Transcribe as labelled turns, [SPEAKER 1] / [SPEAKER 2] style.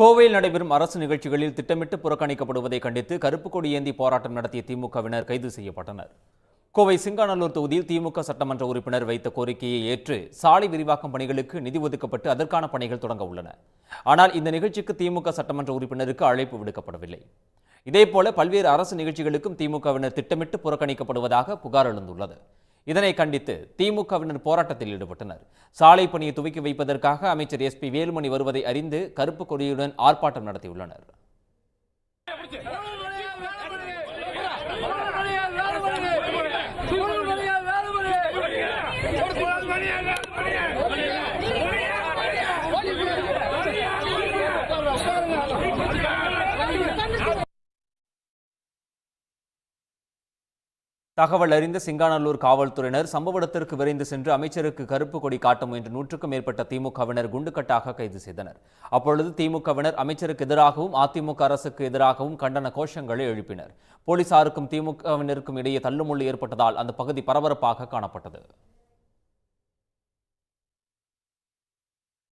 [SPEAKER 1] கோவையில் நடைபெறும் அரசு நிகழ்ச்சிகளில் திட்டமிட்டு புறக்கணிக்கப்படுவதை கண்டித்து கருப்பு கொடி ஏந்தி போராட்டம் நடத்திய திமுகவினர் கைது செய்யப்பட்டனர். கோவை சிங்காநல்லூர் தொகுதியில் திமுக சட்டமன்ற உறுப்பினர் வைத்த கோரிக்கையை ஏற்று சாலை விரிவாக்கம் பணிகளுக்கு நிதி ஒதுக்கப்பட்டு அதற்கான பணிகள் தொடங்க உள்ளன. ஆனால் இந்த நிகழ்ச்சிக்கு திமுக சட்டமன்ற உறுப்பினருக்கு அழைப்பு விடுக்கப்படவில்லை. இதேபோல பல்வேறு அரசு நிகழ்ச்சிகளுக்கும் திமுகவினர் திட்டமிட்டு புறக்கணிக்கப்படுவதாக புகார் எழுந்துள்ளது. இதனை கண்டித்து திமுகவினர் போராட்டத்தில் ஈடுபட்டனர் சாலை பணியை துவக்கி வைப்பதற்காக அமைச்சர் எஸ்பி வேலுமணி வருவதை அறிந்து கருப்பு கொடியுடன் ஆர்ப்பாட்டம் நடத்தியுள்ளனர் தகவல் அறிந்த சிங்காநல்லூர் காவல்துறையினர் சம்பவ இடத்திற்கு விரைந்து சென்று அமைச்சருக்கு கருப்பு கொடி காட்ட முயன்ற நூற்றுக்கும் மேற்பட்ட திமுகவினர் குண்டுக்கட்டாக கைது செய்தனர். அப்பொழுது திமுகவினர் அமைச்சருக்கு எதிராகவும் அதிமுக அரசுக்கு எதிராகவும் கண்டன கோஷங்களை எழுப்பினர். போலீசாருக்கும் திமுகவினருக்கும் இடையே தள்ளுமுள்ளு ஏற்பட்டதால் அந்த பகுதி பரபரப்பாக காணப்பட்டது.